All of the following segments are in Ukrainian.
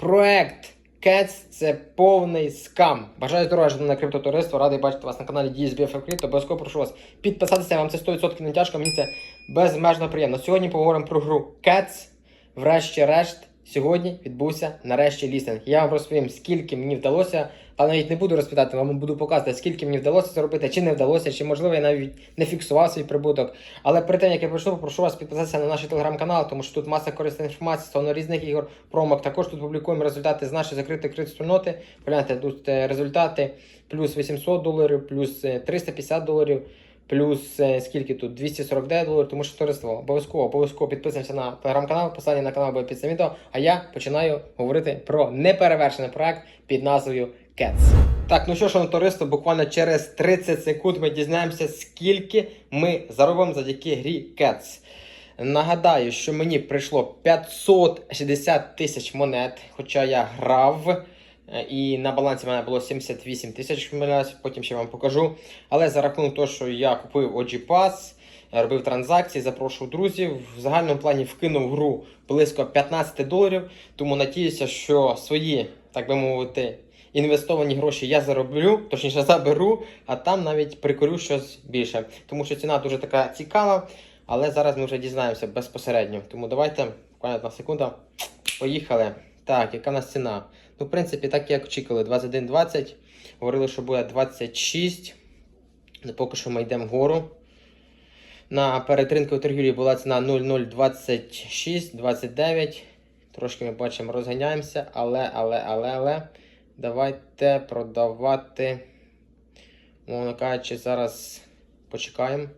Проект Кец це повний скам. Бажаю здоров'я на криптотуристу. Радий бачити вас на каналі DSBF Crypto. Обов'язково прошу вас підписатися. Вам це 100% не тяжко. Мені це безмежно приємно. Сьогодні поговоримо про гру Cats. Врешті-решт, сьогодні відбувся нарешті лістинг. Я вам розповім, скільки мені вдалося, але навіть не буду розповідати, вам буду показувати, скільки мені вдалося зробити, чи не вдалося, чи можливо я навіть не фіксував свій прибуток. Але перед тим як я почну, прошу вас підписатися на наш телеграм-канал, тому що тут маса корисної інформації стосовно різних ігор, промок. Також тут публікуємо результати з нашої закритої крит спільноти. Погляньте, тут е, результати плюс 800 доларів, плюс е, 350 доларів. Плюс е, скільки тут 249 доларів, тому що товариство обов'язково обов'язково підписуємося на телеграм-канал, посилання на канал буде під цим відео. А я починаю говорити про неперевершений проект під назвою Cats. Так, ну що ж, товариство, буквально через 30 секунд ми дізнаємося, скільки ми заробимо завдяки грі Cats. Нагадаю, що мені прийшло 560 тисяч монет, хоча я грав. І на балансі в мене було 78 тисяч, потім ще вам покажу. Але за рахунок того, що я купив OG Pass, робив транзакції, запрошував друзів, в загальному плані вкинув гру близько 15 доларів. Тому надіюся, що свої, так би мовити, інвестовані гроші я зароблю, точніше заберу, а там навіть прикурю щось більше. Тому що ціна дуже така цікава, але зараз ми вже дізнаємося безпосередньо. Тому давайте, буквально одна секунда, поїхали. Так, яка у нас ціна? Ну, в принципі, так як очікували, 21.20. Говорили, що буде 26. Ну, Поки що ми йдемо вгору. На передринковій торгівлі була ціна 0,026, 29. Трошки ми бачимо, розганяємося, але, але, але, але. Давайте продавати. Мовно кажучи, зараз почекаємо.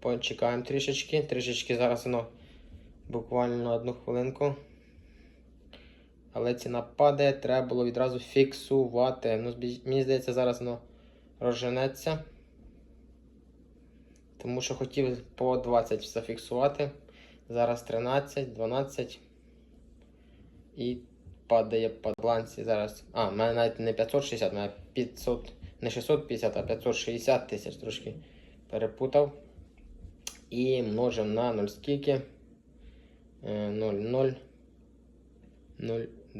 Почекаємо трішечки. Трішечки зараз воно буквально одну хвилинку. Але ціна падає, треба було відразу фіксувати. Ну, мені здається, зараз воно розженеться. Тому що хотів по 20 зафіксувати. Зараз 13, 12. І падає по балансі зараз. А, в мене навіть не 560, в мене 500, не 650, а 560 тисяч трошки перепутав. І множимо на 0 скільки. Е, 0,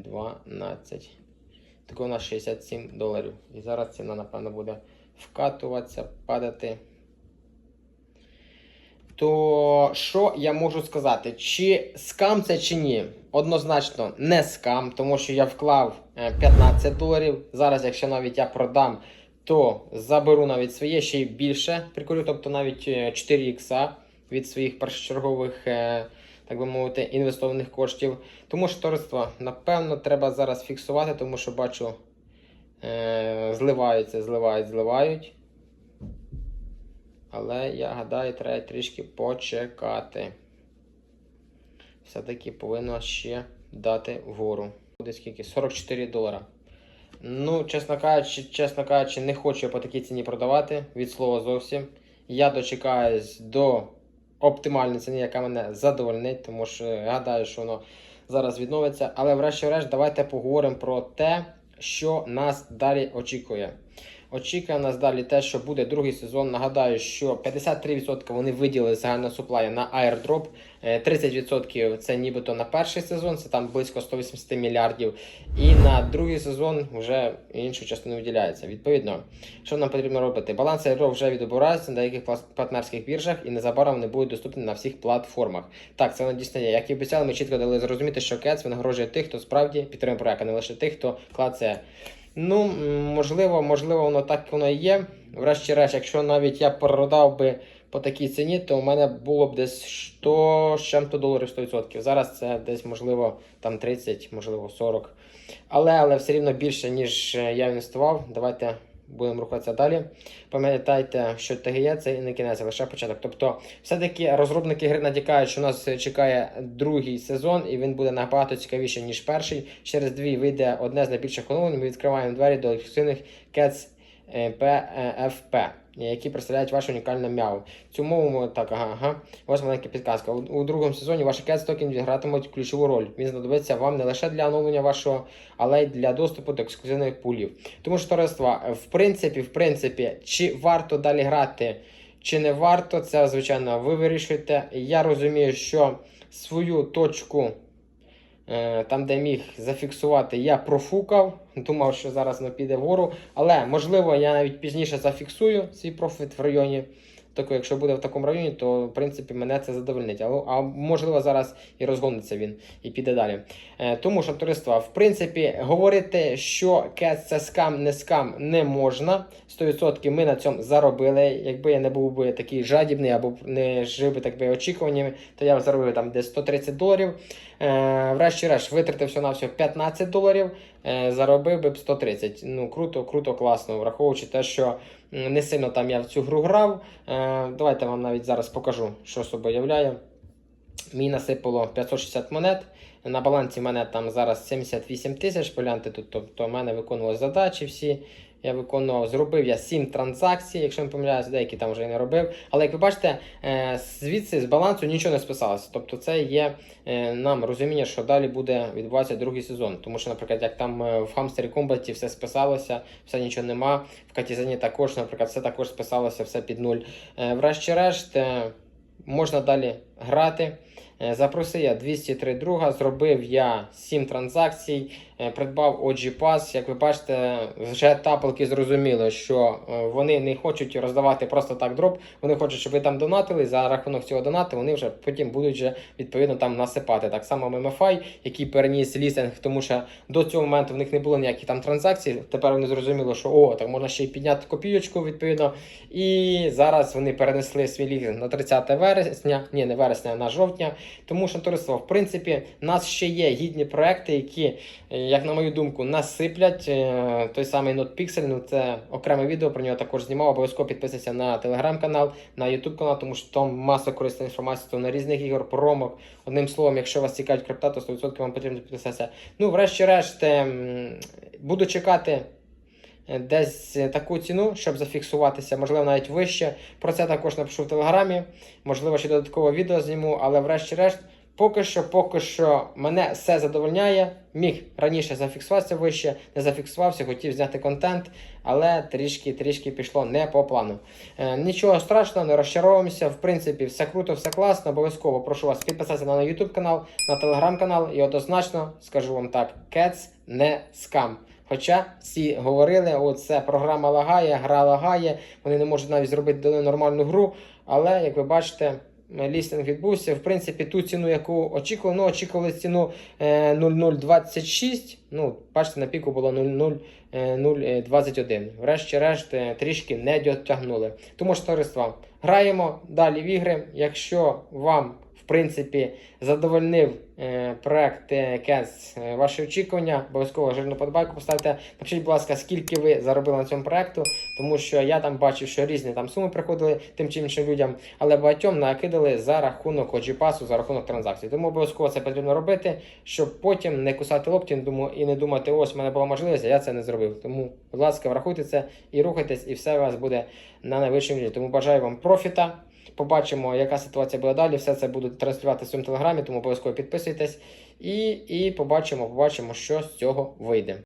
0. 0,12. Таке у нас 67 доларів. І зараз ціна, напевно, буде вкатуватися, падати. То що я можу сказати? Чи скам це чи ні? Однозначно не скам, тому що я вклав е, 15 доларів. Зараз, якщо навіть я продам, то заберу навіть своє ще й більше. Прикурю, тобто навіть е, 4 ікса від своїх першочергових, е, так би мовити, інвестованих коштів. Тому що товариство, напевно, треба зараз фіксувати, тому що бачу, е, зливаються, зливають, зливають. Але я гадаю, треба трішки почекати. Все-таки повинно ще дати вгору. Буде скільки? 44 долара. Ну, чесно кажучи, чесно кажучи, не хочу я по такій ціні продавати від слова зовсім. Я дочекаюсь до оптимальної ціни, яка мене задовольнить, тому що гадаю, що воно зараз відновиться. Але врешті-решт, давайте поговоримо про те, що нас далі очікує. Очікує нас далі те, що буде другий сезон. Нагадаю, що 53% вони виділили загального суплая на е, 30% це нібито на перший сезон, це там близько 180 мільярдів. І на другий сезон вже іншу частину виділяється. Відповідно, що нам потрібно робити? Баланс airdrop вже відобирається на деяких партнерських біржах і незабаром вони будуть доступні на всіх платформах. Так, це є. Як і обіцяли, ми чітко дали зрозуміти, що Кец винагороджує тих, хто справді підтримує проект, а не лише тих, хто клацає. Ну, можливо, можливо, воно так воно і є. Врешті-решт, якщо навіть я продав би по такій ціні, то у мене було б десь 100 з чим-то доларів 100%. Зараз це десь, можливо, там 30, можливо, 40. Але, але все рівно більше, ніж е, я інвестував. Давайте будемо рухатися далі. Пам'ятайте, що ТГЄ це і не кінець, а лише початок. Тобто, все-таки розробники гри надікають, що нас чекає другий сезон, і він буде набагато цікавіший, ніж перший. Через дві вийде одне з найбільших оновлень. Ми відкриваємо двері до ексклюзивних КЕЦ PFP, які представляють ваше унікальне мяу. Цю мову так, ага, ага. Ось маленька підказка. У, у другому сезоні ваші Cats токени гратимуть ключову роль. Він знадобиться вам не лише для оновлення вашого, але й для доступу до ексклюзивних пулів. Тому що товариство, в принципі, в принципі, чи варто далі грати, чи не варто, це звичайно ви вирішуєте. Я розумію, що свою точку Там, де міг зафіксувати, я профукав. Думав, що зараз воно піде вгору. Але можливо, я навіть пізніше зафіксую свій профіт в районі. Тобто, якщо буде в такому районі, то в принципі мене це задовольнить. А, а можливо, зараз і розгониться він і піде далі. Е, тому що товариство, в принципі, говорити, що кес це скам, не скам, не можна. 100% ми на цьому заробили. Якби я не був би такий жадібний або не жив би так би очікуваннями, то я б заробив там десь 130 доларів. Е, врешті-решт витратив всього на всього 15 доларів, е, заробив би б 130. Ну круто, круто, класно, враховуючи те, що не сильно там я в цю гру грав. Е, давайте вам навіть зараз покажу, що собою являє. Мені насипало 560 монет. На балансі мене там зараз 78 тисяч. Погляньте тут, тобто в мене виконували задачі всі. Я виконував, зробив я 7 транзакцій, якщо не помиляюсь, деякі там вже і не робив. Але як ви бачите, е, звідси з балансу нічого не списалося. Тобто це є е, нам розуміння, що далі буде відбуватися другий сезон. Тому що, наприклад, як там е, в Hamster Combat все списалося, все нічого нема. В Катізані також, наприклад, все також списалося, все під нуль. Врешті-решт, можна далі грати. Е, Запросив я 203 друга, зробив я 7 транзакцій, е, придбав OG Pass. Як ви бачите, вже тапалки зрозуміли, що е, вони не хочуть роздавати просто так дроп. Вони хочуть, щоб ви там донатили. За рахунок цього донату вони вже потім будуть вже відповідно там насипати. Так само MMFI, який переніс лістинг, тому що до цього моменту в них не було ніяких там транзакцій. Тепер вони зрозуміли, що о, так можна ще й підняти копійочку відповідно. І зараз вони перенесли свій лістинг на 30 вересня, ні, не вересня, а на жовтня. Тому що товариство, в принципі, у нас ще є гідні проекти, які, е, як на мою думку, насиплять е, той самий NotPixel, ну це окреме відео, про нього також знімав. Обов'язково підписуйся на телеграм-канал, на YouTube канал, тому що там маса корисної інформації на різних ігор, промок. Одним словом, якщо вас цікавить крипта, то 100% вам потрібно підписатися. Ну, врешті-решт, ем, буду чекати. Е, Десь е, таку ціну, щоб зафіксуватися, можливо, навіть вище. Про це також напишу в телеграмі. Можливо, ще додаткове відео зніму, але врешті-решт, поки що, поки що мене все задовольняє. Міг раніше зафіксуватися вище, не зафіксувався, хотів зняти контент, але трішки трішки пішло не по плану. Е, нічого страшного, не розчаровуємося. В принципі, все круто, все класно. Обов'язково прошу вас підписатися на YouTube канал, на телеграм канал і однозначно скажу вам так: Cats не скам. Хоча всі говорили, от це програма лагає, гра лагає, вони не можуть навіть зробити нормальну гру. Але як ви бачите, лістинг відбувся. В принципі, ту ціну, яку очікували, ну очікували ціну е, 0,026. Ну, бачите, на піку було 0,021. Врешті-решт е, трішки не дотягнули. Тому що товариство, граємо далі в ігри. Якщо вам принципі, задовольнив е, проект е, Кес е, ваші очікування. Обов'язково жирну подобайку поставте. Напишіть, будь ласка, скільки ви заробили на цьому проекту, тому що я там бачив, що різні там суми приходили тим чи іншим людям, але багатьом накидали за рахунок OG-пасу, за рахунок транзакцій. Тому обов'язково це потрібно робити, щоб потім не кусати локті і не думати, ось в мене була можливість, а я це не зробив. Тому, будь ласка, врахуйте це і рухайтесь, і все у вас буде на найвищому рівні. Тому бажаю вам профіта. Побачимо, яка ситуація буде далі. Все це буду транслювати в своєму телеграмі, тому обов'язково підписуйтесь. І, і побачимо, побачимо, що з цього вийде.